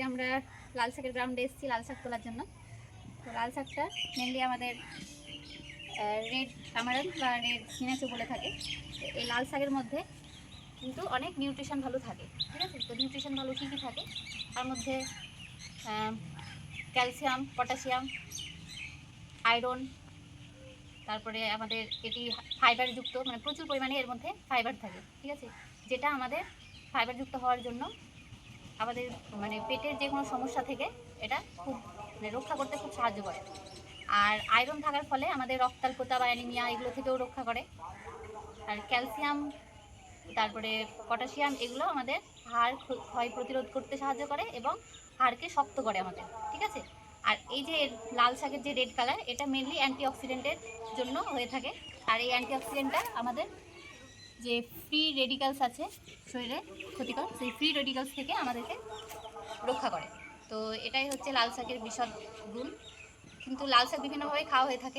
আজকে আমরা লাল শাকের গ্রাউন্ডে এসেছি লাল শাক তোলার জন্য। তো লাল শাকটা মেনলি আমাদের রেড আমারান বা রেড সিনাচু বলে থাকে। এই লাল শাকের মধ্যে কিন্তু অনেক নিউট্রিশন ভালো থাকে, ঠিক আছে? তো নিউট্রিশন ভালো কী কী থাকে? তার মধ্যে ক্যালসিয়াম পটাশিয়াম আয়রন তারপরে আমাদের এটি ফাইবারযুক্ত মানে প্রচুর পরিমাণে এর মধ্যে ফাইবার থাকে, ঠিক আছে? যেটা আমাদের ফাইবারযুক্ত হওয়ার জন্য আমাদের মানে পেটের যে কোনো সমস্যা থেকে এটা খুব মানে রক্ষা করতে খুব সাহায্য করে। আর আয়রন থাকার ফলে আমাদের রক্তাল্পতা বা অ্যানিমিয়া এগুলো থেকেও রক্ষা করে। আর ক্যালসিয়াম, তারপরে পটাশিয়াম এগুলো আমাদের হাড় ক্ষয় প্রতিরোধ করতে সাহায্য করে এবং হাড়কে শক্ত করে আমাদের, ঠিক আছে? আর এই যে লাল শাকের যে রেড কালার, এটা মেনলি অ্যান্টিঅক্সিডেন্টের জন্য হয়ে থাকে। আর এই অ্যান্টিঅক্সিডেন্টটা আমাদের যে ফ্রি রেডিকালস আছে শরীরে ক্ষতিকর, সেই ফ্রি রেডিকালস থেকে আমাদেরকে রক্ষা করে। তো এটাই হচ্ছে লাল শাকের বিশদ গুণ কিন্তু লাল শাক বিভিন্নভাবে খাওয়া হয়ে থাকে।